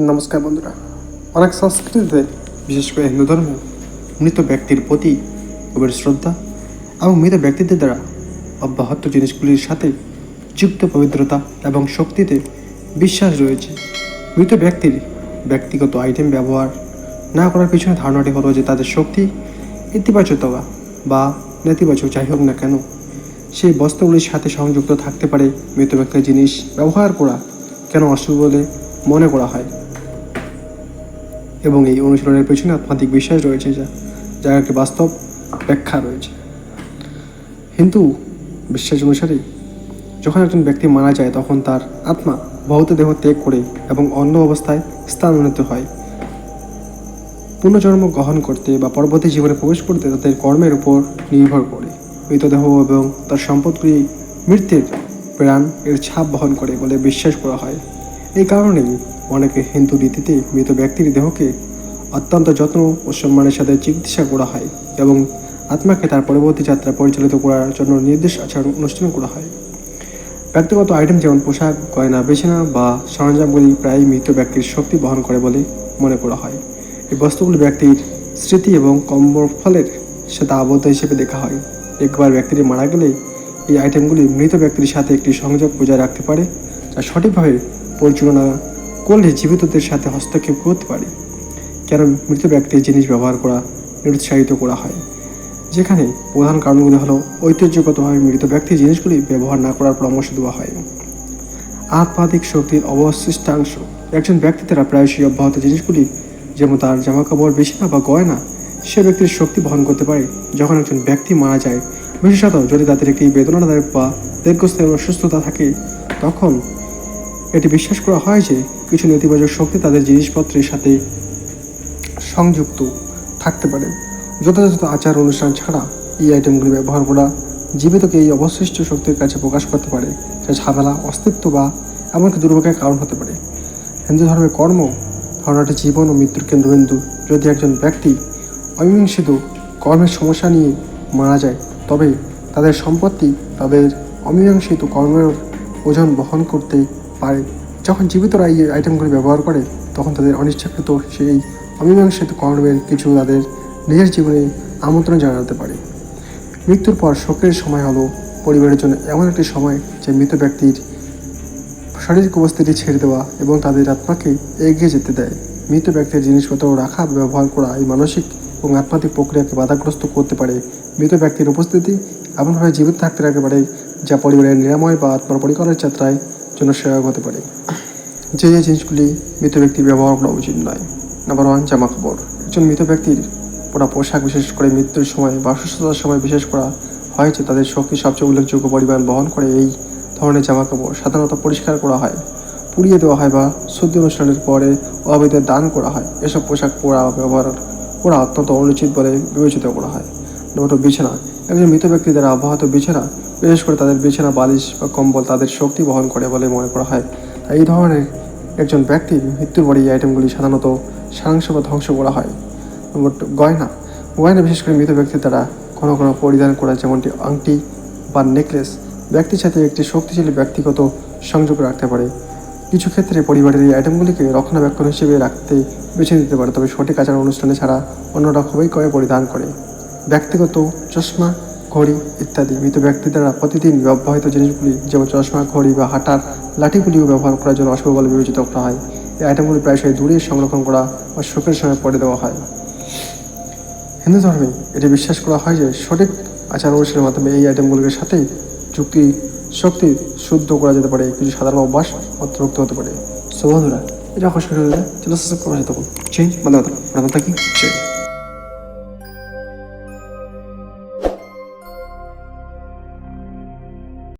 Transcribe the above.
নমস্কার বন্ধুরা। অনেক সংস্কৃতিতে, বিশেষ করে হিন্দু ধর্মে, মৃত ব্যক্তির প্রতি গভীর শ্রদ্ধা এবং মৃত ব্যক্তিদের দ্বারা অব্যাহত জিনিসগুলির সাথে যুক্ত পবিত্রতা এবং শক্তিতে বিশ্বাস রয়েছে। মৃত ব্যক্তির ব্যক্তিগত আইটেম ব্যবহার না করার পিছনে ধারণাটি হলো যে তাদের শক্তি ইতিবাচকতা বা নেতিবাচক যাই হোক না কেন, সেই বস্তুগুলির সাথে সংযুক্ত থাকতে পারে মৃত ব্যক্তির জিনিস ব্যবহার করা কেন অশুভ বলে মনে করা হয়। এবং এই অনুশীলনের পেছনে আত্মাধিক বিশ্বাস রয়েছে যা, যার একটি বাস্তব ব্যাখ্যা রয়েছে। হিন্দু বিশ্বাস অনুসারে, যখন একজন ব্যক্তি মারা যায়, তখন তার আত্মা ভৌত দেহ ত্যাগ করে এবং অন্য অবস্থায় স্থানান্তরিত হয়। পুনর্জন্ম গ্রহণ করতে বা পরবর্তী জীবনে প্রবেশ করতে তাদের কর্মের উপর নির্ভর করে। মৃতদেহ এবং তার সম্পদগুলি মৃত্যুর প্রাণ এর ছাপ বহন করে বলে বিশ্বাস করা হয়। এই কারণেই অনেকে হিন্দু রীতিতে মৃত ব্যক্তির দেহকে অত্যন্ত যত্ন ও সম্মানের সাথে চিকিৎসা করা হয় এবং আত্মাকে তার পরবর্তী যাত্রা পরিচালিত করার জন্য নির্দেশ আচরণ অনুষ্ঠান করা হয়। ব্যক্তিগত আইটেম যেমন পোশাক, গয়না, বেছানা বা সরঞ্জামগুলি প্রায়ই মৃত ব্যক্তির শক্তি বহন করে বলে মনে করা হয়। এই বস্তুগুলি ব্যক্তির স্মৃতি এবং কর্মফলের সাথে আবদ্ধ হিসেবে দেখা হয়। একবার ব্যক্তিটি মারা গেলে এই আইটেমগুলি মৃত ব্যক্তির সাথে একটি সংযোগ বজায় রাখতে পারে, যা সঠিকভাবে পরিচালনা করলে জীবিতদের সাথে হস্তক্ষেপ করতে পারে। কেন মৃত ব্যক্তির জিনিস ব্যবহার করা নিরুৎসাহিত করা হয়। যেখানে প্রধান কারণগুলি হলো ঐতিহ্যগতভাবে মৃত ব্যক্তির জিনিসগুলি ব্যবহার না করার পরামর্শ দেওয়া হয়। আত্মাধিক শক্তির অবশিষ্টাংশ। একজন ব্যক্তি দ্বারা প্রায়শই অব্যাহত জিনিসগুলি, যেমন তার জামাকাপড় বিছানা বা গয়না, সে ব্যক্তির শক্তি বহন করতে পারে। যখন একজন ব্যক্তি মারা যায়, বিশেষত যদি তাদের একটি বেদনাদায়ক বা দীর্ঘস্থায়ী অসুস্থতা থাকে, তখন এটি বিশ্বাস করা হয় যে কিছু নেতিবাচক শক্তি তাদের জিনিসপত্রের সাথে সংযুক্ত থাকতে পারে। যথাযথ আচার অনুষ্ঠান ছাড়া এই আইটেমগুলি ব্যবহার করা জীবিতকে এই অবশিষ্ট শক্তির কাছে প্রকাশ করতে পারে, যা ঝামেলা, অস্তিত্ব বা এমনকি দুর্ভোগের কারণ হতে পারে। হিন্দু ধর্মের কর্ম ধারণাটি জীবন ও মৃত্যুর কেন্দ্রবিন্দু। যদি একজন ব্যক্তি অমীমাংসিত কর্মের সমস্যা নিয়ে মারা যায়, তবে তাদের সম্পত্তি তাদের অমীমাংসিত কর্মের ওজন বহন করতে পারে। যখন জীবিতরা এই আইটেমগুলি ব্যবহার করে, তখন তাদের অনিচ্ছাকৃত সেই অমীমাংসিত কর্মের কিছু তাদের নিজের জীবনে আমন্ত্রণ জানাতে পারে। মৃত্যুর পর শোকের সময় হলো পরিবারের জন্য এমন একটি সময় যে মৃত ব্যক্তির শারীরিক উপস্থিতি ছেড়ে দেওয়া এবং তাদের আত্মাকে এগিয়ে যেতে দেয়। মৃত ব্যক্তির জিনিসপত্র রাখা, ব্যবহার করা এই মানসিক এবং আত্মাত্মিক প্রক্রিয়াকে বাধাগ্রস্ত করতে পারে। মৃত ব্যক্তির উপস্থিতি এমনভাবে জীবিত থাকতে রাখতে পারে যা পরিবারের নিরাময় বা আত্মার পরিকল্পনার যাত্রায় জন্য সহায়ক হতে পারে। যে যে জিনিসগুলি মৃত ব্যক্তির ব্যবহার করা উচিত নয়। নাম্বার ওয়ান জামা কাপড়। একজন মৃত ব্যক্তির পরা পোশাক বিশেষ করে মৃত্যুর সময় বা অসুস্থতার সময় বিশেষ করা হয় যে তাদের শক্তি সবচেয়ে উল্লেখযোগ্য পরিমাণ বহন করে এই ধরনের জামা কাপড় সাধারণত পরিষ্কার করা হয়, পুড়িয়ে দেওয়া হয় বা শুদ্ধি অনুষ্ঠানের পরে অবৈধ দান করা হয়। এসব পোশাক পরা, ব্যবহার করা অত্যন্ত অনুচিত বলে বিবেচিত করা হয়। নম্বর বিছানা। একজন মৃত ব্যক্তি দ্বারা অব্যাহত বিছানা, বিশেষ করে তাদের বিছানা, বালিশ বা কম্বল তাদের শক্তি বহন করে বলে মনে করা হয়। তাই এই ধরনের একজন ব্যক্তির মৃত্যুর পরে এই আইটেমগুলি সাধারণত সারাংশ বা ধ্বংস করা হয়। নম্বর গয়না। গয়না বিশেষ করে মৃত ব্যক্তির দ্বারা কোনো কোনো পরিধান করা যেমনটি আংটি বা নেকলেস, ব্যক্তির সাথে একটি শক্তিশালী ব্যক্তিগত সংযোগ রাখতে পারে। কিছু ক্ষেত্রে পরিবারের এই আইটেমগুলিকে রক্ষণাবেক্ষণ হিসেবে রাখতে বেছে নিতে পারে, তবে সঠিক আচার অনুষ্ঠানে ছাড়া অন্যরা খুবই কয়ে পরিধান করে। ব্যক্তিগত চশমা, ঘড়ি ইত্যাদি। মৃত ব্যক্তি দ্বারা প্রতিদিন ব্যবহৃত জিনিসগুলি যেমন চশমা, ঘড়ি বা হাঁটার লাঠিগুলিও ব্যবহার করার জন্য অশুভ বলে বিবেচিত করা হয়। এই আইটেমগুলি প্রায়শই দূরে সংরক্ষণ করা বা শোকের সময় পরে দেওয়া হয়। হিন্দু ধর্মে এটি বিশ্বাস করা হয় যে সঠিক আচার অনুষ্ঠানের মাধ্যমে এই আইটেমগুলির সাথে যুক্তি শক্তি শুদ্ধ করা যেতে পারে, কিছু সাধারণ অভ্যাস অন্তর্ভুক্ত হতে পারে। সো বন্ধুরা এটা আকর্ষণ হলে চলে আসতে পারব চেঞ্জ মানে থাকি। চেঞ্জ